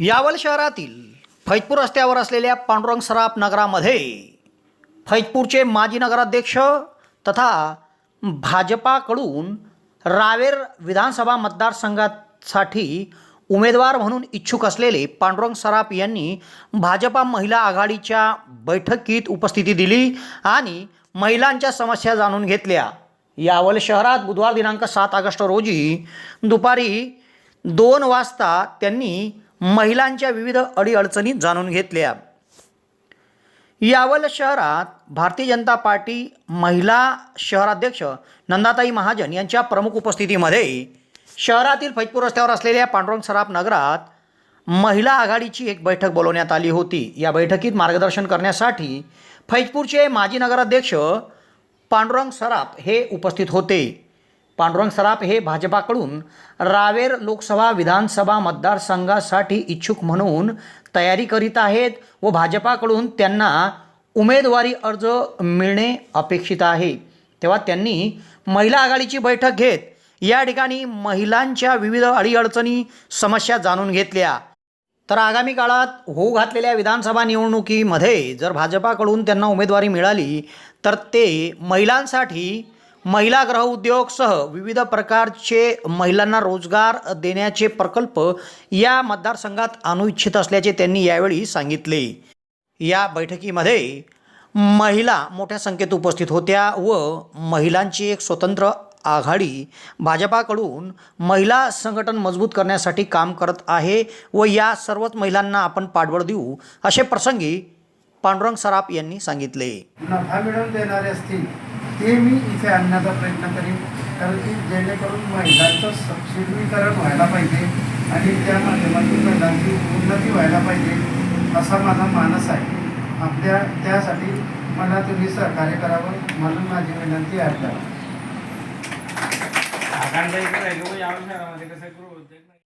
यावल शहरातील फैजपूर रस्त्यावर असलेल्या पांडुरंग सराफ नगरामध्ये फैजपूरचे माजी नगराध्यक्ष तथा भाजपाकडून रावेर विधानसभा मतदारसंघासाठी उमेदवार म्हणून इच्छुक असलेले पांडुरंग सराफ यांनी भाजपा महिला आघाडीच्या बैठकीत उपस्थिती दिली आणि महिलांच्या समस्या जाणून घेतल्या. यावल शहरात बुधवार दिनांक सात ऑगस्ट रोजी दुपारी दोन वाजता त्यांनी महिलांच्या विविध अडीअडचणी जाणून घेतल्या. यावल शहरात भारतीय जनता पार्टी महिला शहराध्यक्ष नंदाताई महाजन यांच्या प्रमुख उपस्थितीमध्ये शहरातील फैजपूर रस्त्यावर असलेल्या पांडुरंग सराफ नगरात महिला आघाडीची एक बैठक बोलवण्यात आली होती. या बैठकीत मार्गदर्शन करण्यासाठी फैजपूरचे माजी नगराध्यक्ष पांडुरंग सराफ हे उपस्थित होते. पांडुरंग सराफ हे भाजपाकडून रावेर लोकसभा विधानसभा मतदारसंघासाठी इच्छुक म्हणून तयारी करीत आहेत व भाजपाकडून त्यांना उमेदवारी अर्ज मिळणे अपेक्षित आहे. तेव्हा त्यांनी महिला आघाडीची बैठक घेत या ठिकाणी महिलांच्या विविध अडीअडचणी समस्या जाणून घेतल्या. तर आगामी काळात होऊ घातलेल्या विधानसभा निवडणुकीमध्ये जर भाजपाकडून त्यांना उमेदवारी मिळाली तर ते महिलांसाठी महिला ग्रह उद्योगसह विविध प्रकारचे महिलांना रोजगार देण्याचे प्रकल्प या मतदारसंघात आणू इच्छित असल्याचे त्यांनी यावेळी सांगितले. या बैठकीमध्ये महिला मोठ्या संख्येत उपस्थित होत्या व महिलांची एक स्वतंत्र आघाडी भाजपाकडून महिला संघटन मजबूत करण्यासाठी काम करत आहे व या सर्वच महिलांना आपण पाठबळ देऊ असे प्रसंगी पांडुरंग सराफ यांनी सांगितले. मिळवून देणारे असतील. ते मी इथे आणण्याचा प्रयत्न करीन. कारण की जेणेकरून महिलांचं सक्षमीकरण व्हायला पाहिजे आणि त्या माध्यमातून महिलांची उन्नती व्हायला पाहिजे असा माझा मानस आहे. आपल्या त्यासाठी मला तुम्ही सहकार्य करावं म्हणून माझी विनंती आहे. आकांक्षा इकडे राहिलो व शहरामध्ये कसं करू